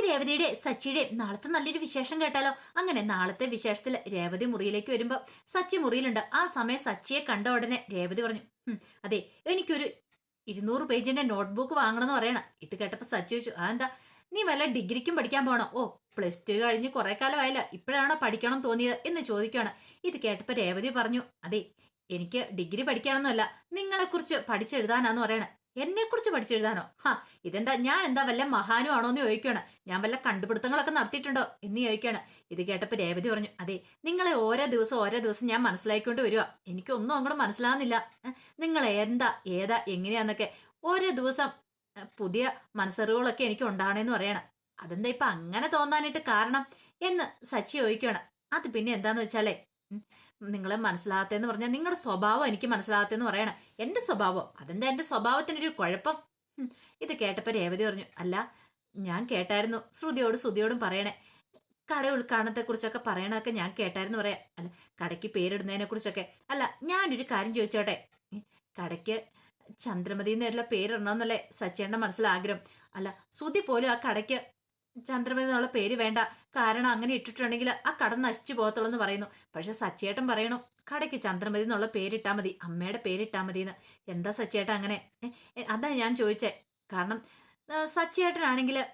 നമുക്ക് രേവതിയുടെ സച്ചിയുടെ നാളത്തെ നല്ലൊരു വിശേഷം കേട്ടാലോ? അങ്ങനെ നാളത്തെ വിശേഷത്തിൽ രേവതി മുറിയിലേക്ക് വരുമ്പോ സച്ചി മുറിയിലുണ്ട്. ആ സമയം സച്ചിയെ കണ്ട ഉടനെ രേവതി പറഞ്ഞു "ഉം, അതെ എനിക്കൊരു ഇരുന്നൂറ് പേജിന്റെ നോട്ട്ബുക്ക് വാങ്ങണമെന്ന് പറയണം. ഇത് കേട്ടപ്പോ സച്ചി ചോദിച്ചു ആ എന്താ നീ വല്ല ഡിഗ്രിക്കും പഠിക്കാൻ പോണോ? ഓ പ്ലസ് ടു കഴിഞ്ഞ് കുറെ കാലമായില്ല ഇപ്പോഴാണോ പഠിക്കണം തോന്നിയത്? എന്ന് ചോദിക്കുകയാണ് ഇത് കേട്ടപ്പോ രേവതി പറഞ്ഞു അതെ എനിക്ക് ഡിഗ്രി പഠിക്കാനൊന്നുമല്ല നിങ്ങളെക്കുറിച്ച് പഠിച്ചെഴുതാനാന്ന് പറയണേ. എന്നെ കുറിച്ച് പഠിച്ചെഴുതാനോ? ഹാ ഇതെന്താ ഞാൻ എന്താ വല്ല മഹാനും ആണോ എന്ന് ചോദിക്കുകയാണ്. ഞാൻ വല്ല കണ്ടുപിടുത്തങ്ങളൊക്കെ നടത്തിയിട്ടുണ്ടോ എന്ന് ചോദിക്കുകയാണ്. ഇത് കേട്ടപ്പോ രേവതി പറഞ്ഞു അതെ നിങ്ങളെ ഓരോ ദിവസം ഓരോ ദിവസം ഞാൻ മനസ്സിലാക്കിക്കൊണ്ട് വരിക എനിക്കൊന്നും അങ്ങോട്ട് മനസ്സിലാകുന്നില്ല നിങ്ങൾ എന്താ ഏതാ എങ്ങനെയാന്നൊക്കെ ഓരോ ദിവസം പുതിയ മനസ്സറിവുകളൊക്കെ എനിക്ക് ഉണ്ടാകണേന്ന് പറയണം. അതെന്താ ഇപ്പൊ അങ്ങനെ തോന്നാനായിട്ട് കാരണം? എന്ന് സച്ചി ചോദിക്കുകയാണ്. അത് പിന്നെ എന്താന്ന് വെച്ചാലേ നിങ്ങളെ മനസ്സിലാകത്തെന്ന് പറഞ്ഞാൽ നിങ്ങളുടെ സ്വഭാവം എനിക്ക് മനസ്സിലാകത്തെന്ന് പറയണം. എന്റെ സ്വഭാവം. അതെന്താ എന്റെ സ്വഭാവത്തിനൊരു കുഴപ്പം? ഇത് കേട്ടപ്പോൾ രേവതി പറഞ്ഞു അല്ല ഞാൻ കേട്ടായിരുന്നു. ശ്രുതിയോട് ശ്രുതിയോടും പറയണേ. കട ഉൾക്കാണത്തെ കുറിച്ചൊക്കെ പറയണതൊക്കെ ഞാൻ കേട്ടായിരുന്നു പറയാം. അല്ല കടയ്ക്ക് പേരിടുന്നതിനെ കുറിച്ചൊക്കെ. അല്ല ഞാനൊരു കാര്യം ചോദിച്ചോട്ടെ. കടയ്ക്ക് ചന്ദ്രമതി എന്നുള്ള പേരിടണമെന്നല്ലേ സച്ചേണ്ട മനസ്സിലാഗ്രഹം. അല്ല ശ്രുതി പോലും ആ കടയ്ക്ക് ചന്ദ്രമതി എന്നുള്ള പേര് വേണ്ട. കാരണം അങ്ങനെ ഇട്ടിട്ടുണ്ടെങ്കിൽ ആ കട നശിച്ചു പോകത്തുള്ളൂ എന്ന് പറയുന്നു. പക്ഷെ സച്ചേട്ടൻ പറയണു കടയ്ക്ക് ചന്ദ്രമതി എന്നുള്ള പേരിട്ടാ മതി. അമ്മയുടെ പേരിട്ടാ മതി എന്ന് എന്താ സച്ചേട്ടൻ അങ്ങനെ? അതാ ഞാൻ ചോദിച്ചേ. കാരണം സച്ചേട്ടനാണെങ്കിൽ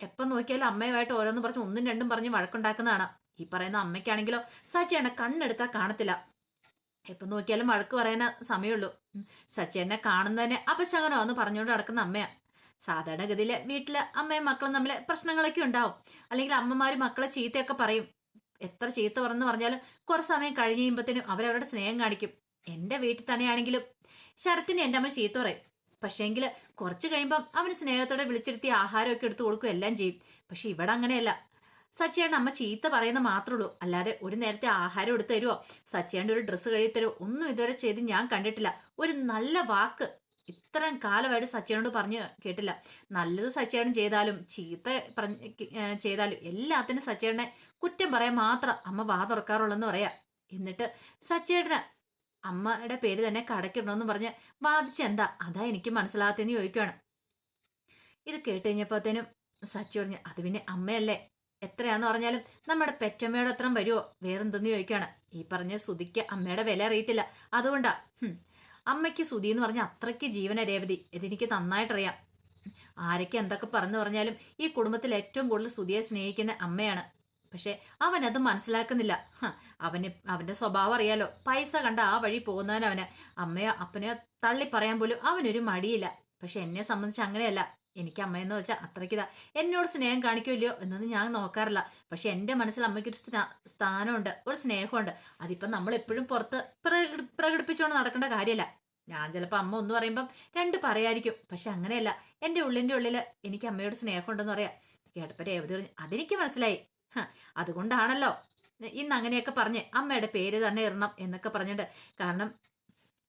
എപ്പം നോക്കിയാലും അമ്മയുമായിട്ട് ഓരോന്ന് പറഞ്ഞ് ഒന്നും രണ്ടും പറഞ്ഞ് വഴക്കുണ്ടാക്കുന്നതാണ്. ഈ പറയുന്ന അമ്മയ്ക്കാണെങ്കിലോ സച്ചേട്ടനെ കണ്ണെടുത്താൽ കാണത്തില്ല. എപ്പം നോക്കിയാലും വഴക്ക് പറയാൻ സമയമുള്ളൂ. സച്ചേട്ടനെ കാണുന്നതന്നെ അപശകനോ എന്ന് പറഞ്ഞുകൊണ്ട് നടക്കുന്ന അമ്മയാ. സാധാരണഗതിയിൽ വീട്ടിൽ അമ്മയും മക്കളും തമ്മിൽ പ്രശ്നങ്ങളൊക്കെ ഉണ്ടാവും. അല്ലെങ്കിൽ അമ്മമാർ മക്കളെ ചീത്തയൊക്കെ പറയും. എത്ര ചീത്ത പറന്ന് പറഞ്ഞാലും കുറച്ച് സമയം കഴിഞ്ഞ് കഴിയുമ്പോഴത്തേനും അവരവരുടെ സ്നേഹം കാണിക്കും. എന്റെ വീട്ടിൽ തന്നെയാണെങ്കിലും ശരത്തിന് എന്റെ അമ്മ ചീത്ത പറയും. പക്ഷേങ്കിൽ കുറച്ച് കഴിയുമ്പം അവന് സ്നേഹത്തോടെ വിളിച്ചിരുത്തി ആഹാരമൊക്കെ എടുത്തു കൊടുക്കും എല്ലാം ചെയ്യും. പക്ഷെ ഇവിടെ അങ്ങനെയല്ല. സച്ചിയേണ്ട അമ്മ ചീത്ത പറയുന്ന മാത്രമേ ഉള്ളൂ. അല്ലാതെ ഒരു നേരത്തെ ആഹാരം എടുത്തു തരുമോ സച്ചിയാണ്ട് ഒരു ഡ്രസ്സ് കഴുകി തരുമോ ഒന്നും ഇതുവരെ ചെയ്ത് ഞാൻ കണ്ടിട്ടില്ല. ഒരു നല്ല വാക്ക് ഇത്രയും കാലമായിട്ട് സച്ചിനോട് പറഞ്ഞു കേട്ടില്ല. നല്ലത് സച്ചേടൻ ചെയ്താലും ചീത്ത പറഞ്ഞ് ചെയ്താലും എല്ലാത്തിനും സച്ചേടനെ കുറ്റം പറയാൻ മാത്രം അമ്മ വാ തുറക്കാറുള്ളെന്ന് പറയാം. എന്നിട്ട് സച്ചേടന് അമ്മയുടെ പേര് തന്നെ കടക്കിടണമെന്ന് പറഞ്ഞ് വാദിച്ചെന്താ അതാ എനിക്ക് മനസ്സിലാകത്തെന്ന് ചോദിക്കുകയാണ് ഇത് കേട്ട് കഴിഞ്ഞപ്പോഴത്തേനും സച്ചി പറഞ്ഞു അത് പിന്നെ അമ്മയല്ലേ? എത്രയാന്ന് പറഞ്ഞാലും നമ്മുടെ പെറ്റമ്മയുടെ അത്രയും വരുമോ വേറെന്തെന്ന് ചോദിക്കുകയാണ് ഈ പറഞ്ഞ സുതിക്ക് അമ്മയുടെ വില അറിയത്തില്ല. അതുകൊണ്ടാ. അമ്മയ്ക്ക് സുതി എന്ന് പറഞ്ഞാൽ അത്രയ്ക്ക് ജീവന രേവതി. ഇതെനിക്ക് നന്നായിട്ടറിയാം. ആരൊക്കെ എന്തൊക്കെ പറഞ്ഞു പറഞ്ഞാലും ഈ കുടുംബത്തിൽ ഏറ്റവും കൂടുതൽ സുതിയെ സ്നേഹിക്കുന്ന അമ്മയാണ്. പക്ഷെ അവൻ അത് മനസ്സിലാക്കുന്നില്ല അവന് അവന്റെ സ്വഭാവം അറിയാലോ. പൈസ കണ്ട ആ വഴി പോകുന്നവൻ അവന് അമ്മയോ അപ്പനെയോ തള്ളി പറയാൻ പോലും അവനൊരു മടിയില്ല. പക്ഷെ എന്നെ സംബന്ധിച്ച് അങ്ങനെയല്ല. എനിക്ക് അമ്മയെന്ന് വെച്ചാൽ അത്രയ്ക്ക് അത്രയ്ക്കിതാ എന്നോട് സ്നേഹം കാണിക്കുമല്ലയോ എന്നൊന്നും ഞാൻ നോക്കാറില്ല. പക്ഷെ എന്റെ മനസ്സിൽ അമ്മയ്ക്കൊരു സ്ഥാനമുണ്ട് ഒരു സ്നേഹമുണ്ട്. അതിപ്പം നമ്മൾ എപ്പോഴും പുറത്ത് പ്രകടി- പ്രകടിപ്പിച്ചുകൊണ്ട് നടക്കേണ്ട കാര്യമല്ല ഞാൻ ചിലപ്പോൾ അമ്മ ഒന്ന് പറയുമ്പം രണ്ട് പറയായിരിക്കും. പക്ഷെ അങ്ങനെയല്ല. എന്റെ ഉള്ളിന്റെ ഉള്ളിൽ എനിക്ക് അമ്മയോട് സ്നേഹമുണ്ടെന്ന് പറയാം. കേട്ടപ്പോൾ രേവതി പറഞ്ഞു അതെനിക്ക് മനസ്സിലായി. അതുകൊണ്ടാണല്ലോ. ഇന്ന് അങ്ങനെയൊക്കെ പറഞ്ഞ് അമ്മയുടെ പേര് തന്നെ ഇടണം എന്നൊക്കെ പറഞ്ഞിട്ട്. കാരണം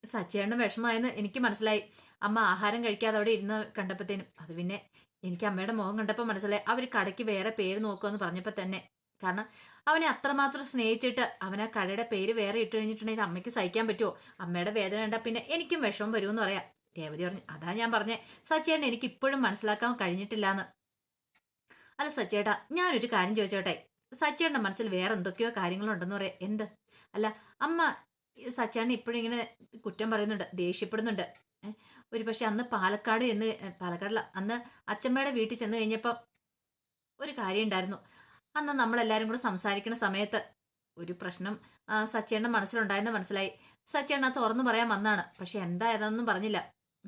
സച്ചേണ്ണ വിഷമമായെന്ന് എനിക്ക് മനസ്സിലായി. അമ്മ ആഹാരം കഴിക്കാതെ അവിടെ ഇരുന്ന് കണ്ടപ്പോഴത്തേനും അത് പിന്നെ എനിക്ക് അമ്മയുടെ മുഖം കണ്ടപ്പോൾ മനസ്സിലായി. അവർ കടയ്ക്ക് വേറെ പേര് നോക്കുമെന്ന് പറഞ്ഞപ്പോൾ തന്നെ. കാരണം അവനെ അത്രമാത്രം സ്നേഹിച്ചിട്ട് അവനെ കടയുടെ പേര് വേറെ ഇട്ട് കഴിഞ്ഞിട്ടുണ്ടെങ്കിൽ അമ്മയ്ക്ക് സഹിക്കാൻ പറ്റുമോ അമ്മയുടെ വേദന കണ്ടാൽ പിന്നെ എനിക്കും വിഷമം വരുമെന്ന് പറയാം. രേവതി പറഞ്ഞു അതാ ഞാൻ പറഞ്ഞേ സച്ചേട്ടൻ എനിക്ക് ഇപ്പോഴും മനസ്സിലാക്കാൻ കഴിഞ്ഞിട്ടില്ല എന്ന് അല്ല സച്ചേട്ടാ ഞാനൊരു കാര്യം ചോദിച്ചോട്ടെ. സച്ചേട്ടന്റെ മനസ്സിൽ വേറെ എന്തൊക്കെയോ കാര്യങ്ങളുണ്ടെന്ന് പറയാം. എന്ത്? അല്ല അമ്മ സച്ചേട്ടൻ ഇപ്പോഴും ഇങ്ങനെ കുറ്റം പറയുന്നുണ്ട് ദേഷ്യപ്പെടുന്നുണ്ട്. ഒരു പക്ഷെ അന്ന് പാലക്കാട് എന്ന് പാലക്കാടില്ല അന്ന് അച്ഛമ്മയുടെ വീട്ടിൽ ചെന്ന് കഴിഞ്ഞപ്പോൾ ഒരു കാര്യം ഉണ്ടായിരുന്നു. അന്ന് നമ്മളെല്ലാവരും കൂടെ സംസാരിക്കുന്ന സമയത്ത് ഒരു പ്രശ്നം സച്ചേണ മനസ്സിലുണ്ടായെന്ന് മനസ്സിലായി. സച്ചേണ അത് തുറന്നു പറയാൻ വന്നാണ് പക്ഷെ എന്താ ഏതാണെന്നും പറഞ്ഞില്ല.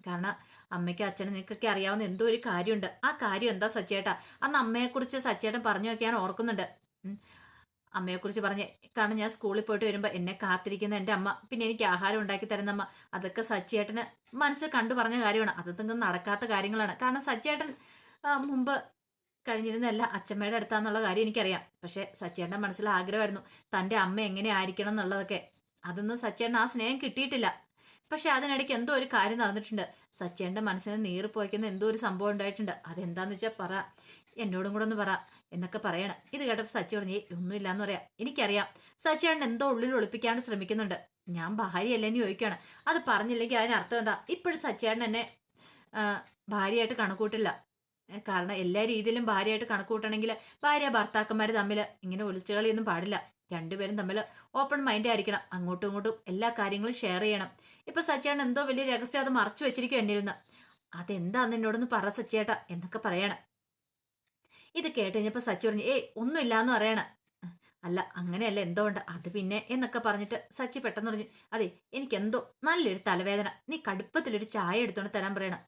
കാരണം അമ്മയ്ക്കും അച്ഛനും നിനക്കൊക്കെ അറിയാവുന്ന എന്തോ ഒരു കാര്യമുണ്ട്. ആ കാര്യം എന്താ സച്ചേട്ടാ അന്ന് അമ്മയെക്കുറിച്ച് സച്ചേട്ടൻ പറഞ്ഞു വെക്കാൻ ഓർക്കുന്നുണ്ട്. അമ്മയെക്കുറിച്ച് പറഞ്ഞ് കാരണം ഞാൻ സ്കൂളിൽ പോയിട്ട് വരുമ്പോൾ എന്നെ കാത്തിരിക്കുന്ന എന്റെ അമ്മ പിന്നെ എനിക്ക് ആഹാരം ഉണ്ടാക്കി തരുന്ന അമ്മ. അതൊക്കെ സച്ചിയേട്ടന് മനസ്സിൽ കണ്ടു പറഞ്ഞ കാര്യമാണ്. അതൊന്നും നടക്കാത്ത കാര്യങ്ങളാണ്. കാരണം സച്ചിയേട്ടൻ മുമ്പ് കഴിഞ്ഞിരുന്നല്ല അച്ഛമ്മയുടെ അടുത്താന്നുള്ള കാര്യം എനിക്കറിയാം. പക്ഷേ സച്ചേട്ടന്റെ മനസ്സിൽ ആഗ്രഹമായിരുന്നു തന്റെ അമ്മ എങ്ങനെ ആയിരിക്കണം എന്നുള്ളതൊക്കെ. അതൊന്നും സച്ചേട്ടൻ ആ സ്നേഹം കിട്ടിയിട്ടില്ല. പക്ഷെ അതിനിടയ്ക്ക് എന്തോ ഒരു കാര്യം നടന്നിട്ടുണ്ട്. സച്ചേട്ടന്റെ മനസ്സിന് നീറിപ്പോയിക്കുന്ന എന്തോ ഒരു സംഭവം ഉണ്ടായിട്ടുണ്ട്. അതെന്താന്ന് വെച്ചാൽ പറ. എന്നോടും കൂടെ ഒന്ന് പറ. എന്നൊക്കെ പറയണം. ഇത് കേട്ടപ്പോൾ സച്ചി പറഞ്ഞേ ഒന്നുമില്ല എന്ന് പറയാം. എനിക്കറിയാം. സച്ചേട്ടൻ എന്തോ ഉള്ളിൽ ഒളിപ്പിക്കാണ്ട് ശ്രമിക്കുന്നുണ്ട്. ഞാൻ ഭാര്യയല്ലെന്ന് ചോദിക്കുകയാണ്. അത് പറഞ്ഞില്ലെങ്കിൽ അതിനർത്ഥം എന്താ? ഇപ്പോഴും സച്ചിയാണ് എന്നെ ഭാര്യയായിട്ട് കണക്കൂട്ടില്ല. കാരണം എല്ലാ രീതിയിലും ഭാര്യയായിട്ട് കണക്കൂട്ടണമെങ്കിൽ ഭാര്യ ഭർത്താക്കന്മാർ തമ്മിൽ ഇങ്ങനെ ഒളിച്ചുകളിയൊന്നും പാടില്ല. രണ്ടുപേരും തമ്മിൽ ഓപ്പൺ മൈൻഡ് ആയിരിക്കണം. അങ്ങോട്ടും ഇങ്ങോട്ടും എല്ലാ കാര്യങ്ങളും ഷെയർ ചെയ്യണം. ഇപ്പൊ സച്ചേട്ടൻ എന്തോ വലിയ രഹസ്യം അത് മറച്ചു വെച്ചിരിക്കും എന്നിൽ നിന്ന്. അതെന്താന്ന് എന്നോടൊന്ന് പറ സച്ചേട്ടാ എന്നൊക്കെ പറയണം. ഇത് കേട്ട് കഴിഞ്ഞപ്പോൾ സച്ചി പറഞ്ഞു ഏയ് ഒന്നുമില്ലാന്ന് പറയണ. അല്ല അങ്ങനെയല്ല എന്തോ ഉണ്ട് അത് പിന്നെ എന്നൊക്കെ പറഞ്ഞിട്ട് സച്ചി പെട്ടെന്ന് പറഞ്ഞു അതെ എനിക്കെന്തോ നല്ലൊരു തലവേദന. നീ കടുപ്പത്തിലൊരു ചായ എടുത്തോണ്ട് തരാൻ പറയണം.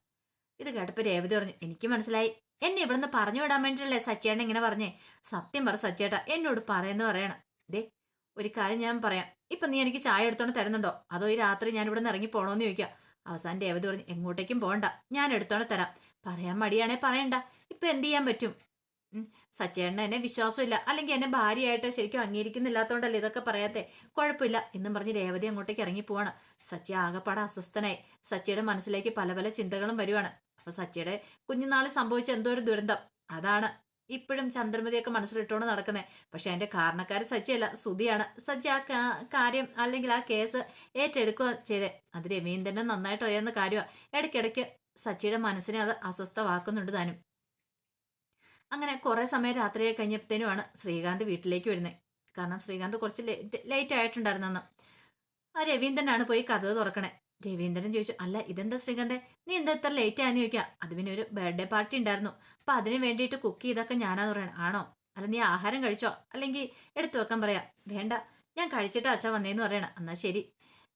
ഇത് കേട്ടപ്പോൾ രേവതി പറഞ്ഞു എനിക്ക് മനസ്സിലായി. എന്നെ ഇവിടുന്ന് പറഞ്ഞു വിടാൻ വേണ്ടിയിട്ടല്ലേ സച്ചേട്ടൻ ഇങ്ങനെ പറഞ്ഞേ? സത്യം പറ സച്ചേട്ടാ എന്നോട് പറയുന്നു പറയണം. ദേ ഒരു കാര്യം ഞാൻ പറയാം. ഇപ്പൊ നീ എനിക്ക് ചായ എടുത്തോണ്ട് തരുന്നുണ്ടോ? അതോ ഈ രാത്രി ഞാൻ ഇവിടെ നിന്ന് ഇറങ്ങി പോണോന്ന് ചോദിക്കാം? അവസാനം രേവതി പറഞ്ഞു എങ്ങോട്ടേക്കും പോകണ്ട ഞാൻ എടുത്തോണ്ട് തരാം. പറയാൻ മടിയാണേ പറയണ്ട. ഇപ്പൊ എന്ത് ചെയ്യാൻ പറ്റും? സച്ചേട്ടന് എന്നെ വിശ്വാസമില്ല. അല്ലെങ്കിൽ എന്നെ ഭാര്യയായിട്ട് ശരിക്കും അംഗീകരിക്കുന്നില്ലാത്തോണ്ടല്ലേ ഇതൊക്കെ പറയാത്തെ? കുഴപ്പമില്ല. എന്നും പറഞ്ഞ് രേവതി അങ്ങോട്ടേക്ക് ഇറങ്ങി പോവാണ്. സച്ചി ആകെപ്പാടെ അസ്വസ്ഥനായി. സച്ചിയുടെ മനസ്സിലേക്ക് പല പല ചിന്തകളും വരുവാണ്. അപ്പൊ സച്ചിയുടെ കുഞ്ഞുനാളിൽ സംഭവിച്ച എന്തോ ഒരു ദുരന്തം. അതാണ് ഇപ്പോഴും ചന്ദ്രമതിയൊക്കെ മനസ്സിലിട്ടോണ്ട് നടക്കുന്നത് പക്ഷെ അതിന്റെ കാരണക്കാര് സച്ചിയല്ല സുധിയാണ് സച്ചി ആ കാര്യം അല്ലെങ്കിൽ ആ കേസ് ഏറ്റെടുക്കുക ചെയ്തേ. അത് രവീന്ദ്രനെ നന്നായിട്ട് അറിയാവുന്ന കാര്യമാണ് ഇടയ്ക്കിടയ്ക്ക് സച്ചിയുടെ മനസ്സിനെ അത് അസ്വസ്ഥമാക്കുന്നുണ്ട് താനും. അങ്ങനെ കുറെ സമയം രാത്രിയായി കഴിഞ്ഞപ്പോഴത്തേനുമാണ് ശ്രീകാന്ത് വീട്ടിലേക്ക് വരുന്നത് കാരണം ശ്രീകാന്ത് കുറച്ച് ലേറ്റ് ലേറ്റ് ആയിട്ടുണ്ടായിരുന്നു ആ രവീന്ദ്രനാണ് പോയി കഥവ് തുറക്കണേ. രവീന്ദ്രൻ ചോദിച്ചു അല്ല ഇതെന്താ ശ്രീകാന്തെ? നീ എന്താ ഇത്ര ലേറ്റ് ആയെന്ന് ചോദിക്കുക അത് പിന്നെ ഒരു ബർത്ത്ഡേ പാർട്ടി ഉണ്ടായിരുന്നു. അപ്പൊ അതിന് വേണ്ടിയിട്ട് കുക്ക് ചെയ്തൊക്കെ ഞാനാന്ന് പറയണം ആണോ? അല്ല നീ ആഹാരം കഴിച്ചോ? അല്ലെങ്കിൽ എടുത്തു വെക്കാൻ പറയാം. വേണ്ട ഞാൻ കഴിച്ചിട്ട് അച്ഛൻ വന്നേന്ന് പറയണം. എന്നാ ശരി.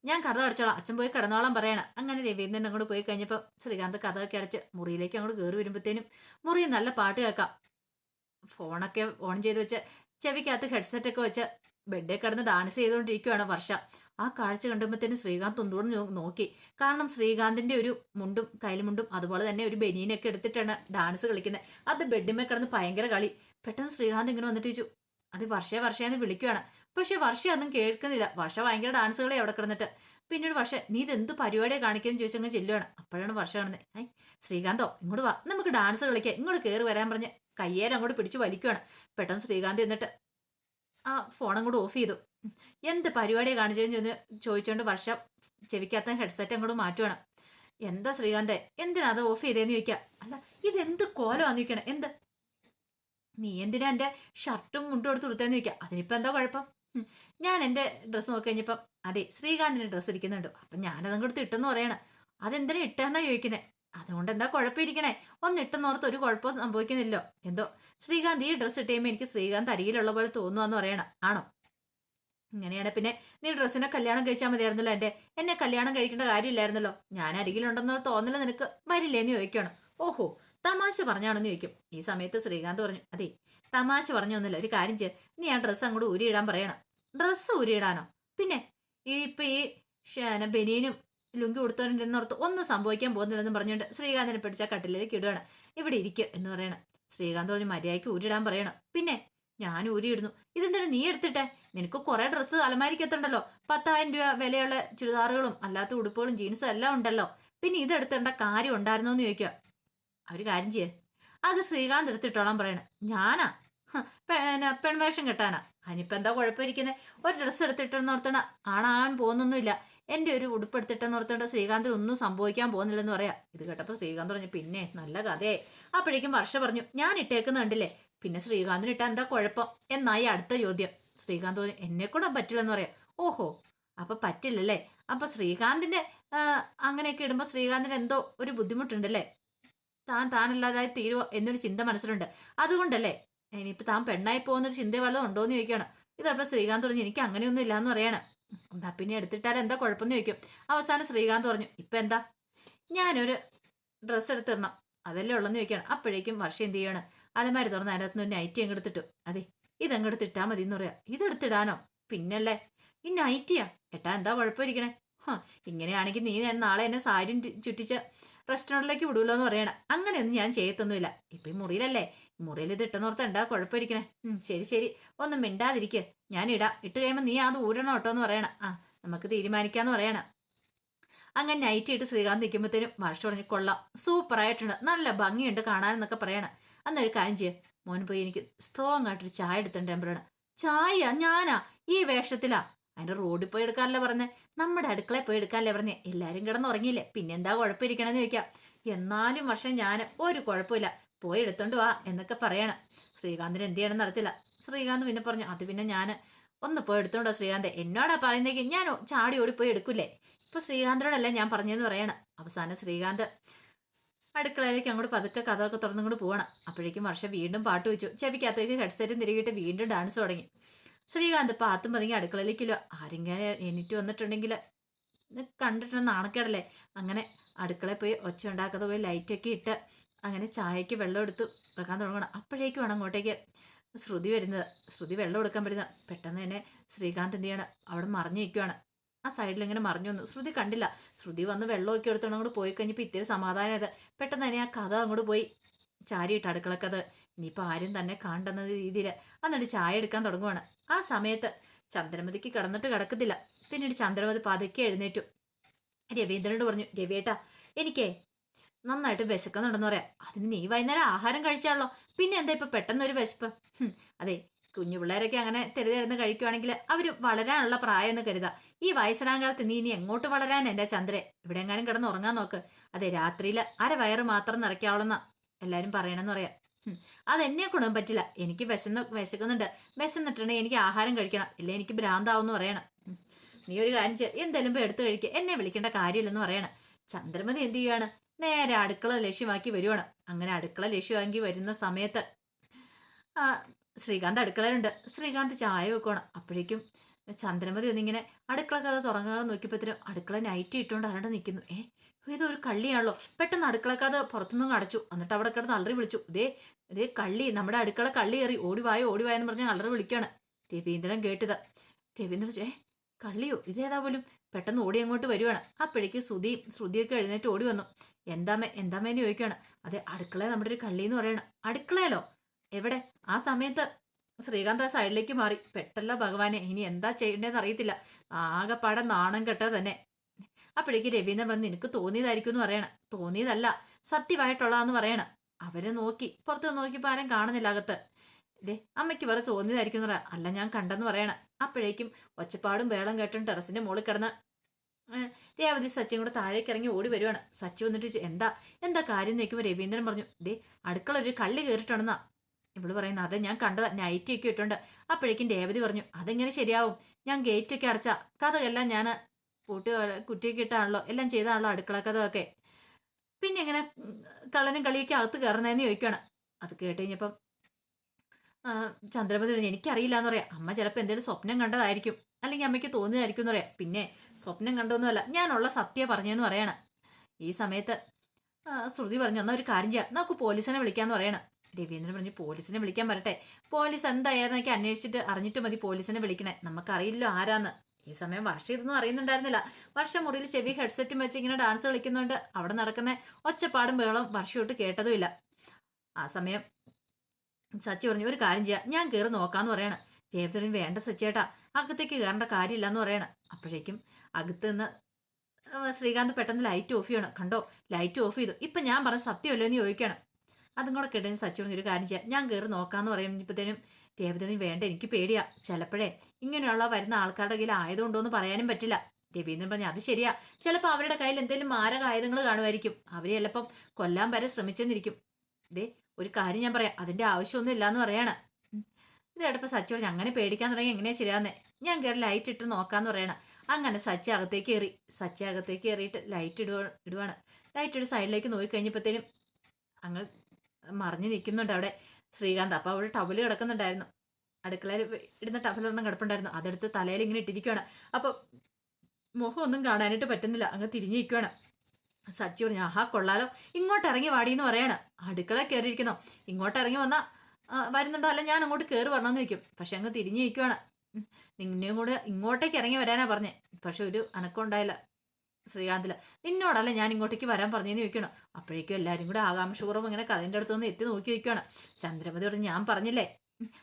ഞാൻ കഥ അടച്ചോളാം. അച്ഛൻ പോയി കിടന്നോളാം പറയണം. അങ്ങനെ രവീന്ദ്രൻ അങ്ങോട്ട് പോയി കഴിഞ്ഞപ്പോൾ ശ്രീകാന്ത് ഒക്കെ അടച്ച് മുറിയിലേക്ക് അങ്ങോട്ട് കയറി വരുമ്പോഴത്തേനും മുറി നല്ല പാട്ട് കേൾക്കാം. ഫോണൊക്കെ ഓൺ ചെയ്ത് വെച്ച് ചെവിക്കകത്ത് ഹെഡ്സെറ്റ് ഒക്കെ വെച്ച് ബെഡിൽ കിടന്ന് ഡാൻസ് ചെയ്തുകൊണ്ടിരിക്കുകയാണ് വർഷ. ആ കാഴ്ച കണ്ടുമ്പോഴത്തേനും ശ്രീകാന്ത് ഒന്നുകൂടെ നോക്കി. കാരണം ശ്രീകാന്തിന്റെ ഒരു മുണ്ടും കൈലുമുണ്ടും അതുപോലെ തന്നെ ഒരു ബനീനൊക്കെ എടുത്തിട്ടാണ് ഡാൻസ് കളിക്കുന്നത്. അത് ബെഡിമേ കിടന്ന് ഭയങ്കര കളി. പെട്ടെന്ന് ശ്രീകാന്ത് ഇങ്ങനെ വന്നിട്ട് ചോദിച്ചു അത് വർഷേ വർഷേന്ന് വിളിക്കുകയാണ് പക്ഷെ വർഷ ഒന്നും കേൾക്കുന്നില്ല. വർഷ ഭയങ്കര ഡാൻസുകളെ അവിടെ കിടന്നിട്ട്. പിന്നീട് വർഷ നീ ഇതെന്ത് പരിപാടിയാണ് കാണിക്കുന്നു ചോദിച്ചങ്ങ് ചെല്ലുവാണ്. അപ്പോഴാണ് വർഷ കാണുന്നത് ഏ ശ്രീകാന്തോ ഇങ്ങോട്ട് വാ. നമുക്ക് ഡാൻസ് കളിക്കാം. ഇങ്ങോട്ട് കയറി വരാൻ പറഞ്ഞ് കയ്യേരം അങ്ങോട്ട് പിടിച്ച് വലിക്കുവാണ്. പെട്ടെന്ന് ശ്രീകാന്ത് എന്നിട്ട് ആ ഫോൺ അങ്ങോട്ട് ഓഫ് ചെയ്തു. എന്ത് പരിപാടിയാണ് കാണിച്ചതെന്ന് ചെന്ന് ചോദിച്ചുകൊണ്ട് വർഷ ചെവിക്കാത്ത ഹെഡ്സെറ്റ് അങ്ങോട്ട് മാറ്റുവാണ്. എന്താ ശ്രീകാന്തേ എന്തിനാ അത് ഓഫ് ചെയ്തേന്ന് ചോദിക്കാം? അല്ല ഇതെന്ത് കോലമാന്ന് ചോദിക്കണം? എന്ത്? നീ എന്തിനാ എന്റെ ഷർട്ടും മുണ്ടും എടുത്ത് കൊടുത്തേന്ന് ചോദിക്കാം? അതിനിപ്പോ എന്താ കുഴപ്പം. ഞാൻ എന്റെ ഡ്രസ്സ് നോക്കി കഴിഞ്ഞപ്പം അതെ ശ്രീകാന്തിന്റെ ഡ്രസ്സ് ഇരിക്കുന്നുണ്ട്. അപ്പം ഞാനതും കൊടുത്ത് ഇട്ടെന്ന് പറയണം അതെന്തിനാ ഇട്ടെന്നാ ചോദിക്കുന്നത് അതുകൊണ്ട് എന്താ കുഴപ്പമിരിക്കണേ ഒന്ന് ഇട്ടെന്നോർത്ത് ഒരു കുഴപ്പവും സംഭവിക്കുന്നില്ലോ. എന്തോ ശ്രീകാന്ത് ഈ ഡ്രസ്സ് ഇട്ട് എനിക്ക് ശ്രീകാന്ത് അരികിലുള്ള പോലെ തോന്നുവാന്ന് പറയണം. ആണോ? ഇങ്ങനെയാണ്. പിന്നെ നീ ഡ്രസ്സിനെ കല്യാണം കഴിച്ചാൽ മതിയായിരുന്നല്ലോ എന്റെ എന്നെ കല്യാണം കഴിക്കേണ്ട കാര്യമില്ലായിരുന്നല്ലോ? ഞാൻ അരികിലുണ്ടെന്നുള്ള തോന്നല നിനക്ക് വരില്ലേന്ന് ചോദിക്കണം. ഓഹോ തമാശ പറഞ്ഞാണെന്ന് ചോദിക്കും. ഈ സമയത്ത് ശ്രീകാന്ത് പറഞ്ഞു അതെ തമാശ പറഞ്ഞൊന്നുമില്ല ഒരു കാര്യം ചെയ്യ. നീ ആ ഡ്രസ്സ് അങ്ങോട്ട് ഊരിയിടാൻ പറയണം. ഡ്രസ്സ് ഊരിയിടാനോ? പിന്നെ ഈ ഇപ്പൊ ഈ ഷേന ബനിയനും ലുങ്കി കൊടുത്തോണ്ടിരുന്നോർത്ത് ഒന്നും സംഭവിക്കാൻ പോകുന്നില്ലെന്ന് പറഞ്ഞുകൊണ്ട് ശ്രീകാന്തിനെ പിടിച്ച കട്ടിലേക്ക് ഇടുകയാണ് ഇവിടെ ഇരിക്കുക എന്ന് പറയണം. ശ്രീകാന്ത് പറഞ്ഞു മര്യാദയ്ക്ക് ഊരിടാൻ പറയണം. പിന്നെ ഞാൻ ഊരിയിടുന്നു. ഇതെന്തിനാ നീ എടുത്തിട്ടെ? നിനക്ക് കുറെ ഡ്രസ്സ് അലമാരിക്കത്തുണ്ടല്ലോ പത്തായിരം രൂപ വിലയുള്ള ചുരിദാറുകളും അല്ലാത്ത ഉടുപ്പുകളും ജീൻസും എല്ലാം ഉണ്ടല്ലോ. പിന്നെ ഇതെടുത്തേണ്ട കാര്യം ഉണ്ടായിരുന്നോ എന്ന് ചോദിക്കുക അവർ കാര്യം ചെയ്യേ. അത് ശ്രീകാന്ത് എടുത്തിട്ടോളാൻ പറയണേ. ഞാനാ. പിന്നെ പെൺവേഷം കെട്ടാനാ. അതിനിപ്പോ എന്താ കുഴപ്പമിരിക്കുന്നത് ഒരു ഡ്രസ്സ് എടുത്തിട്ടെന്ന് ഓർത്തണ ആണാൻ പോകുന്നൊന്നുമില്ല. എന്റെ ഒരു ഉടുപ്പ് എടുത്തിട്ടെന്ന് ഓർത്തോണ്ട് ശ്രീകാന്തിന് ഒന്നും സംഭവിക്കാൻ പോകുന്നില്ലെന്ന് പറയാ. ഇത് കേട്ടപ്പോൾ ശ്രീകാന്ത് പറഞ്ഞു പിന്നെ നല്ല കഥയായി. അപ്പോഴേക്കും വർഷ പറഞ്ഞു ഞാൻ ഇട്ടേക്കുന്ന കണ്ടില്ലേ? പിന്നെ ശ്രീകാന്തിന് ഇട്ടാ എന്താ കുഴപ്പം? എന്നായി അടുത്ത ചോദ്യം. ശ്രീകാന്ത് പറഞ്ഞു എന്നെ കൂടെ പറ്റില്ലെന്ന് പറയാം. ഓഹോ അപ്പൊ പറ്റില്ലല്ലേ? അപ്പൊ ശ്രീകാന്തിന്റെ അങ്ങനെയൊക്കെ ഇടുമ്പോ ശ്രീകാന്തിന് എന്തോ ഒരു ബുദ്ധിമുട്ടുണ്ടല്ലേ? താൻ താനല്ലാതായി തീരുവോ എന്നൊരു ചിന്ത മനസ്സിലുണ്ട്. അതുകൊണ്ടല്ലേ? ഇനിയിപ്പോ താൻ പെണ്ണായി പോകുന്നൊരു ചിന്ത വല്ലതും ഉണ്ടോന്ന് ചോദിക്കണം ഇതപ്പോൾ ശ്രീകാന്ത് പറഞ്ഞു എനിക്ക് അങ്ങനെയൊന്നും ഇല്ലാന്ന് പറയാണ്. എന്നാ പിന്നെ എടുത്തിട്ടാൽ എന്താ കുഴപ്പമെന്ന് ചോദിക്കും. അവസാനം ശ്രീകാന്ത് പറഞ്ഞു ഇപ്പൊ എന്താ? ഞാനൊരു ഡ്രസ്സ് എടുത്തിടണം. അതല്ലേ ഉള്ളെന്ന് ചോദിക്കണം അപ്പോഴേക്കും വർഷം എന്ത് ചെയ്യാണ് അലമാരി തുറന്ന് അതിനകത്ത് നൈറ്റി അങ്ങ് എടുത്തിട്ടു. അതെ ഇതങ്ങെടുത്ത് ഇട്ടാ മതി എന്ന് പറയാം. ഇതെടുത്തിടാനോ പിന്നല്ലേ? ഈ നൈറ്റിയാ ഏട്ടാ എന്താ കുഴപ്പമിരിക്കണേ? ഇങ്ങനെയാണെങ്കിൽ നീ നാളെ എന്നെ സാരി ചുറ്റിച്ച് റെസ്റ്റോറന്റിലേക്ക് വിടുമല്ലോ എന്ന് പറയണം. അങ്ങനെയൊന്നും ഞാൻ ചെയ്യത്തൊന്നുമില്ല. ഇപ്പം ഈ മുറിയിലല്ലേ? മുറിയിൽ ഇത് ഇട്ടെന്നോർത്ത് എന്താ കുഴപ്പമിരിക്കണേ? ശരി ശരി. ഒന്നും മിണ്ടാതിരിക്കുക ഞാൻ ഇടാം. ഇട്ട് കഴിയുമ്പോൾ നീ അത് ഊരണം കേട്ടോ എന്ന് പറയണം. ആ നമുക്ക് തീരുമാനിക്കാന്ന് പറയണം. അങ്ങനെ നൈറ്റ് ഇട്ട് ശ്രീകാന്ത് നിൽക്കുമ്പോഴത്തേനും വർഷ പറഞ്ഞു കൊള്ളാം. സൂപ്പർ ആയിട്ടുണ്ട് നല്ല ഭംഗിയുണ്ട് കാണാനെന്നൊക്കെ പറയണം. അന്നൊരു കാര്യം ചെയ്യാം. മോൻ പോയി എനിക്ക് സ്ട്രോങ് ആയിട്ടൊരു ചായ എടുത്തിട്ടുണ്ട് പറയണം ചായ? ഞാനാ? ഈ വേഷത്തിലാ? അതിന്റെ റോഡിൽ പോയി എടുക്കാനല്ലേ പറഞ്ഞേ? നമ്മുടെ അടുക്കളയിൽ പോയി എടുക്കാനല്ലേ പറഞ്ഞേ? എല്ലാരും കിടന്ന് ഉറങ്ങിയില്ലേ? പിന്നെന്താ കുഴപ്പമിരിക്കണമെന്ന് ചോദിക്കാം. എന്നാലും വർഷം ഞാൻ ഒരു കുഴപ്പമില്ല. പോയി എടുത്തോണ്ട് വാ എന്നൊക്കെ പറയണം. ശ്രീകാന്തിന് എന്ത് ചെയ്യണമെന്ന് അറിയത്തില്ല. ശ്രീകാന്ത് പിന്നെ പറഞ്ഞു അത് പിന്നെ ഞാൻ ഒന്ന് പോയി എടുത്തോണ്ടോ ശ്രീകാന്ത്. എന്നോടാ പറയുന്നെങ്കിൽ ഞാൻ ചാടി ഓടി പോയി എടുക്കൂലേ ഇപ്പൊ ശ്രീകാന്തിനോടല്ല ഞാൻ പറഞ്ഞതെന്ന് പറയണം. അവസാനം ശ്രീകാന്ത് അടുക്കളയിലേക്ക് അങ്ങോട്ട് പതുക്കെ കഥ ഒക്കെ തുറന്നുകൊണ്ട് പോകണം അപ്പോഴേക്കും വർഷം വീണ്ടും പാട്ട് വെച്ചു. ചെവിക്കകത്തേക്ക് ഹെഡ്സെറ്റും തിരികിട്ട് വീണ്ടും ഡാൻസ് തുടങ്ങി. ശ്രീകാന്ത് പാത്തും പതുങ്ങി അടുക്കളയിലേക്കില്ലോ ആരെങ്കിലും എണീറ്റ് വന്നിട്ടുണ്ടെങ്കിൽ കണ്ടിട്ടുണ്ട് കണ്ടിട്ട് നാണക്കേടല്ലേ? അങ്ങനെ അടുക്കളയിൽ പോയി ഒച്ച ഉണ്ടാക്കാതെ പോയി ലൈറ്റൊക്കെ ഇട്ട് അങ്ങനെ ചായക്ക് വെള്ളം എടുത്ത് വെക്കാൻ തുടങ്ങണം. അപ്പോഴേക്കും വേണം അങ്ങോട്ടേക്ക് ശ്രുതി വരുന്നത്. ശ്രുതി വെള്ളം എടുക്കാൻ പറ്റുന്ന പെട്ടെന്ന് തന്നെ ശ്രീകാന്ത് എന്ത് ചെയ്യണം? അവിടെ മറിഞ്ഞു ആ സൈഡിൽ ഇങ്ങനെ മറിഞ്ഞു വന്നു. ശ്രുതി കണ്ടില്ല. ശ്രുതി വന്ന് വെള്ളമൊക്കെ എടുത്തോണ്ട് അങ്ങോട്ട് പോയി കഴിഞ്ഞപ്പോൾ ഇത്തിരി സമാധാനമായത് പെട്ടെന്ന് തന്നെ ആ കഥ അങ്ങോട്ട് പോയി. ചാരിയിട്ട് അടുക്കളക്കത് ഇനിയിപ്പോൾ ആരും തന്നെ കാണുന്ന രീതിയിൽ എന്നിട്ട് ചായ എടുക്കാൻ തുടങ്ങുവാണ്. ആ സമയത്ത് ചന്ദ്രമതിക്ക് കിടന്നിട്ട് കിടക്കത്തില്ല. പിന്നീട് ചന്ദ്രമതി പതുക്കെ എഴുന്നേറ്റു. രവീന്ദ്രനോട് പറഞ്ഞു രവിയേട്ടാ എനിക്കേ നന്നായിട്ട് വിശക്കുന്നുണ്ടെന്ന് പറയാം. അതിന് നീ വൈകുന്നേരം ആഹാരം കഴിച്ചാണല്ലോ. പിന്നെ എന്താ ഇപ്പൊ പെട്ടെന്നൊരു വിശപ്പ്? അതെ കുഞ്ഞു പിള്ളേരൊക്കെ അങ്ങനെ തെരുതെരുന്ന് കഴിക്കുവാണെങ്കിൽ അവർ വളരാനുള്ള പ്രായം എന്ന് കരുതാ. ഈ വയസ്സനാകാലത്ത് നീ ഇനി എങ്ങോട്ട് വളരാൻ എന്റെ ചന്ദ്രെ ഇവിടെ എങ്ങാനും കിടന്ന് ഉറങ്ങാൻ നോക്ക്. അതെ രാത്രിയിൽ അര വയറ് മാത്രം നിറയ്ക്കാവുന്ന എല്ലാരും പറയണമെന്ന് പറയാം. അതെന്നെ കൊണ്ടൊന്നും പറ്റില്ല. എനിക്ക് വിശന്ന് വിശക്കുന്നുണ്ട്. വിശന്നിട്ടുണ്ടെങ്കിൽ എനിക്ക് ആഹാരം കഴിക്കണം. ഇല്ലേ എനിക്ക് ഭ്രാന്താവെന്ന് പറയണം. നീ ഒരു കാര്യം ചെയ്യാം. എന്തെങ്കിലും പോയി എടുത്തു കഴിക്കുക എന്നെ വിളിക്കേണ്ട കാര്യമില്ലെന്ന് പറയണം. ചന്ദ്രമതി എന്ത് ചെയ്യുകയാണ് നേരെ അടുക്കള ലക്ഷ്യമാക്കി വരുവാണ്. അങ്ങനെ അടുക്കള ലക്ഷ്യമാക്കി വരുന്ന സമയത്ത് ശ്രീകാന്ത് അടുക്കളയിലുണ്ട്. ശ്രീകാന്ത് ചായ വെക്കണം അപ്പോഴേക്കും ചന്ദ്രമതി ഒന്നിങ്ങനെ അടുക്കള കഥ തുറങ്ങാതെ നോക്കിയപ്പോഴത്തേനും അടുക്കള നൈറ്റ് ഇട്ടുകൊണ്ട് അരണ്ട് നിൽക്കുന്നു ഏ ഇതൊരു കള്ളിയാണല്ലോ. പെട്ടെന്ന് അടുക്കള കഥ പുറത്തുനിന്നും അടച്ചു എന്നിട്ട് അവിടെ കിടന്ന് അലറി വിളിച്ചു. ഇതേ ഇതേ കള്ളി നമ്മുടെ അടുക്കള കള്ളി കയറി. ഓടിവായോ ഓടിവായെന്ന് പറഞ്ഞ് അലറി വിളിക്കുകയാണ് രവീന്ദ്രൻ കേട്ടത്. രവീന്ദ്രൻ ഏ കള്ളിയോ? ഇതേതാ പോലും? പെട്ടെന്ന് ഓടി അങ്ങോട്ട് വരുവാണ്. അപ്പോഴേക്ക് ശ്രുതിയും ശ്രുതിയൊക്കെ എഴുന്നേറ്റ് ഓടി വന്നു. എന്താമേ എന്താമേന്ന് ചോദിക്കുകയാണ് അതെ അടുക്കള നമ്മുടെ ഒരു കള്ളി എന്ന് പറയണം. അടുക്കളയല്ലോ എവിടെ? ആ സമയത്ത് ശ്രീകാന്ത് ആ സൈഡിലേക്ക് മാറി. പെട്ടല്ല ഭഗവാനെ ഇനി എന്താ ചെയ്യേണ്ടതെന്ന് അറിയത്തില്ല. ആകെപ്പാടെ നാണം കെട്ടത് തന്നെ. അപ്പോഴേക്ക് രവീന്ദ്രൻ പറഞ്ഞു നിനക്ക് തോന്നിയതായിരിക്കും എന്ന് പറയണം. തോന്നിയതല്ല. സത്യമായിട്ടുള്ളതാന്ന് പറയണം. അവരെ നോക്കി. പുറത്ത് നോക്കിയപ്പോൾ ആരും കാണുന്നില്ല അകത്ത്. ഇതേ അമ്മയ്ക്ക് വേറെ തോന്നിയതായിരിക്കും എന്ന് പറയാം അല്ല ഞാൻ കണ്ടെന്ന് പറയണം. അപ്പോഴേക്കും ഒച്ചപ്പാടും വേളം കേട്ടും ടെറസിന്റെ മുകളിൽ കിടന്ന് രേവതി സച്ചിൻ കൂടെ താഴേക്ക് ഇറങ്ങി ഓടി വരുവാണ്. സച്ചി വന്നിട്ട് എന്താ? എന്താ കാര്യം? നോക്കുമ്പോൾ രവീന്ദ്രൻ പറഞ്ഞു ദേ അടുക്കള ഒരു കള്ളി കയറിയിട്ടുണ്ടെന്നാ ഇവൾ പറയുന്നത് അതെ ഞാൻ കണ്ടതാ. നൈറ്റ് ഒക്കെ ഇട്ടുണ്ട്. അപ്പോഴേക്കും രേവതി പറഞ്ഞു അതെങ്ങനെ ശരിയാവും? ഞാൻ ഗേറ്റ് ഒക്കെ അടച്ച. കഥകളെല്ലാം ഞാൻ പൂട്ടി കുറ്റിയൊക്കെ ഇട്ടാണല്ലോ എല്ലാം ചെയ്താണല്ലോ അടുക്കള കഥയൊക്കെ. പിന്നെ എങ്ങനെ കള്ളനും കളിയൊക്കെ അകത്ത് കയറുന്നതെന്ന് ചോദിക്കുകയാണ് അത് കേട്ട് കഴിഞ്ഞപ്പം ചന്ദ്രമതി പറഞ്ഞു എനിക്കറിയില്ല എന്ന് പറയാം. അമ്മ ചിലപ്പോൾ എന്തെങ്കിലും സ്വപ്നം കണ്ടതായിരിക്കും. അല്ലെങ്കിൽ അമ്മയ്ക്ക് തോന്നിയതായിരിക്കും എന്ന് പറയാം. പിന്നെ സ്വപ്നം കണ്ടൊന്നുമല്ല ഞാനുള്ള സത്യം പറഞ്ഞതെന്ന് പറയണം. ഈ സമയത്ത് ശ്രുതി പറഞ്ഞു എന്നാൽ ഒരു കാര്യം ചെയ്യാം. നമുക്ക് പോലീസിനെ വിളിക്കാന്ന് പറയണം. രവീന്ദ്രൻ പറഞ്ഞു പോലീസിനെ വിളിക്കാൻ വരട്ടെ പോലീസ് എന്തായാലും അന്വേഷിച്ചിട്ട് അറിഞ്ഞിട്ട് മതി പോലീസിനെ വിളിക്കണേ. നമുക്കറിയില്ലോ ആരാന്ന്. ഈ സമയം വർഷ ഇതൊന്നും അറിയുന്നുണ്ടായിരുന്നില്ല. വർഷ മുറിയിൽ ചെവി ഹെഡ്സെറ്റും വെച്ച് ഇങ്ങനെ ഡാൻസ് കളിക്കുന്നുണ്ട്. അവിടെ നടക്കുന്ന ഒച്ചപ്പാടും ബഹളം വർഷയോട്ട് കേട്ടതുമില്ല. ആ സമയം സച്ചി പറഞ്ഞു ഒരു കാര്യം ചെയ്യാം. ഞാൻ കയറി നോക്കാന്ന് പറയണം. രേവതിന് വേണ്ട സച്ചേട്ടാ അകത്തേക്ക് കയറേണ്ട കാര്യമില്ല എന്ന് പറയണം. അപ്പോഴേക്കും അകത്ത് നിന്ന് ശ്രീകാന്ത് പെട്ടെന്ന് ലൈറ്റ് ഓഫ് ചെയ്യണം. കണ്ടോ? ലൈറ്റ് ഓഫ് ചെയ്തു. ഇപ്പൊ ഞാൻ പറഞ്ഞ സത്യമല്ലോ എന്ന് ചോദിക്കണം അതും കൂടെ കിട്ടുന്ന സച്ചിനൊന്നും പറഞ്ഞൊരു കാര്യം ചെയ്യാം. ഞാൻ കയറി നോക്കാന്ന് പറയുമ്പോഴത്തേനും രവീന്ദ്രനും വേണ്ട എനിക്ക് പേടിയാ. ചിലപ്പോഴേ ഇങ്ങനെയുള്ള വരുന്ന ആൾക്കാരുടെ കയ്യിൽ ആയതുകൊണ്ടോ എന്ന് പറയാനും പറ്റില്ല. രവീന്ദ്രൻ പറഞ്ഞു അത് ശരിയാ. ചിലപ്പോൾ അവരുടെ കയ്യിൽ എന്തെങ്കിലും മാരക ആയുധങ്ങൾ കാണുമായിരിക്കും. അവരെ ചിലപ്പം കൊല്ലാൻ വരെ ശ്രമിച്ചെന്നിരിക്കും. ദേ ഒരു കാര്യം ഞാൻ പറയാം. അതിന്റെ ആവശ്യമൊന്നും ഇല്ലാന്ന് പറയാണ്. ഇതെടുപ്പം ഇത് എടുപ്പോ സച്ചി പറഞ്ഞു അങ്ങനെ പേടിക്കാൻ തുടങ്ങി എങ്ങനെയാ ശരിയാന്നേ ഞാൻ കയറി ലൈറ്റ് ഇട്ട് നോക്കാന്ന് പറയണം. അങ്ങനെ സച്ച അകത്തേക്ക് കയറി. സച്ച അകത്തേക്ക് കയറിയിട്ട് ലൈറ്റ് ഇടുക ഇടുവാണ്. ലൈറ്റ് ഇട്ട് സൈഡിലേക്ക് നോക്കി കഴിഞ്ഞപ്പോഴത്തേനും അങ്ങ് മറിഞ്ഞു നിൽക്കുന്നുണ്ട് അവിടെ ശ്രീകാന്ത്. അപ്പൊ അവിടെ ടവൽ കിടക്കുന്നുണ്ടായിരുന്നു. അടുക്കളയിൽ ഇടുന്ന ടവലൊരെണ്ണം കിടപ്പുണ്ടായിരുന്നു. അതെടുത്ത് തലയിൽ ഇങ്ങനെ ഇട്ടിരിക്കുകയാണ് അപ്പൊ മുഖം ഒന്നും കാണാനായിട്ട് പറ്റുന്നില്ല. അങ്ങ് തിരിഞ്ഞു നിൽക്കുകയാണ് സച്ചി പറഞ്ഞു ആഹാ കൊള്ളാലോ. ഇങ്ങോട്ട് ഇറങ്ങി വാടി എന്ന് പറയാണ്. അടുക്കള കയറിയിരിക്കുന്നു. ഇങ്ങോട്ട് ഇറങ്ങി വന്ന വരുന്നുണ്ടോ? അല്ല ഞാൻ അങ്ങോട്ട് കയറി വരണമെന്ന് വയ്ക്കും പക്ഷെ അങ്ങ് തിരിഞ്ഞു നിൽക്കുവാണ്. നിന്നെയും കൂടെ ഇങ്ങോട്ടേക്ക് ഇറങ്ങി വരാനാ പറഞ്ഞേ. പക്ഷെ ഒരു അനക്കം ഉണ്ടായില്ല. ശ്രീകാന്തിൽ നിന്നോടല്ല ഞാൻ ഇങ്ങോട്ടേക്ക് വരാൻ പറഞ്ഞെന്ന് ചോദിക്കണം? അപ്പോഴേക്കും എല്ലാവരും കൂടെ ആകാംക്ഷപൂർവം ഇങ്ങനെ കഥന്റെ അടുത്തൊന്ന് എത്തി നോക്കി നിൽക്കുകയാണ് ചന്ദ്രമതിയോട് ഞാൻ പറഞ്ഞില്ലേ?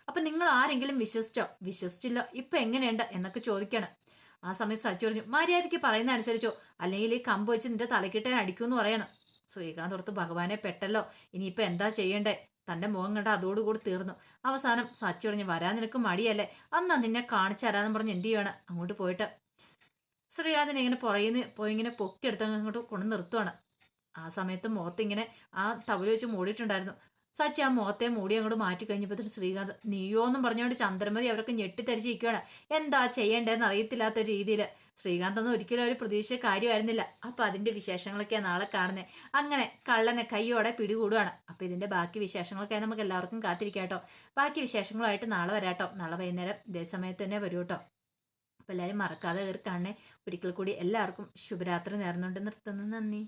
അപ്പം നിങ്ങൾ ആരെങ്കിലും വിശ്വസിച്ചോ? വിശ്വസിച്ചില്ല. ഇപ്പൊ എങ്ങനെയുണ്ട്? എന്നൊക്കെ ചോദിക്കണം. ആ സമയത്ത് സച്ചു പറഞ്ഞു മര്യാദയ്ക്ക് പറയുന്ന അനുസരിച്ചോ. അല്ലെങ്കിൽ ഈ കമ്പ് വെച്ച് നിന്റെ തലക്കിട്ടേ അടിക്കുമെന്ന് പറയണം. ശ്രീകാന്ത് ഓർത്ത് ഭഗവാനെ പെട്ടല്ലോ. ഇനിയിപ്പോ എന്താ ചെയ്യണ്ടേ? തന്റെ മുഖം കണ്ട അതോടുകൂടി തീർന്നു. അവസാനം സച്ചു പറഞ്ഞു വരാൻ നിനക്ക് മടിയല്ലേ? അന്നാ നിന്നെ കാണിച്ചു തരാന്ന് പറഞ്ഞ് എന്ത് ചെയ്യണം? അങ്ങോട്ട് പോയിട്ട് ശ്രീകാന്തിനെ ഇങ്ങനെ പുറയുന്ന പോയി ഇങ്ങനെ പൊക്കിയെടുത്ത് അങ്ങോട്ട് കൊണ്ട് നിർത്തുവാണ്. ആ സമയത്ത് മുഖത്ത് ഇങ്ങനെ ആ തവൽ വെച്ച് മൂടിയിട്ടുണ്ടായിരുന്നു. സച്ചി ആ മുഖത്തെ മൂടി അങ്ങോട്ട് മാറ്റി കഴിഞ്ഞപ്പോഴത്തേക്ക് ശ്രീകാന്ത് നീയോ എന്നും പറഞ്ഞുകൊണ്ട് ചന്ദ്രമതി അവരൊക്കെ ഞെട്ടിത്തരിച്ചിരിക്കുകയാണ് എന്താ ചെയ്യേണ്ടതെന്ന് അറിയത്തില്ലാത്ത രീതിയിൽ ശ്രീകാന്ത് ഒന്നും ഒരിക്കലും ഒരു പ്രതീക്ഷ കാര്യമായിരുന്നില്ല. അപ്പൊ അതിന്റെ വിശേഷങ്ങളൊക്കെയാണ് നാളെ കാണുന്നത് അങ്ങനെ കള്ളനെ കൈയോടെ പിടികൂടുകയാണ് അപ്പൊ ഇതിന്റെ ബാക്കി വിശേഷങ്ങളൊക്കെ നമുക്ക് എല്ലാവർക്കും കാത്തിരിക്കാം കേട്ടോ ബാക്കി വിശേഷങ്ങളുമായിട്ട് നാളെ വരാട്ടോ. നാളെ വൈകുന്നേരം ഇതേ സമയത്ത് തന്നെ വരൂ കേട്ടോ. അപ്പൊ എല്ലാവരും മറക്കാതെ കയറി കാണണേ ഒരിക്കൽ കൂടി എല്ലാവർക്കും ശുഭരാത്രി നേർന്നുകൊണ്ട് നിർത്തുന്നു. നന്ദി.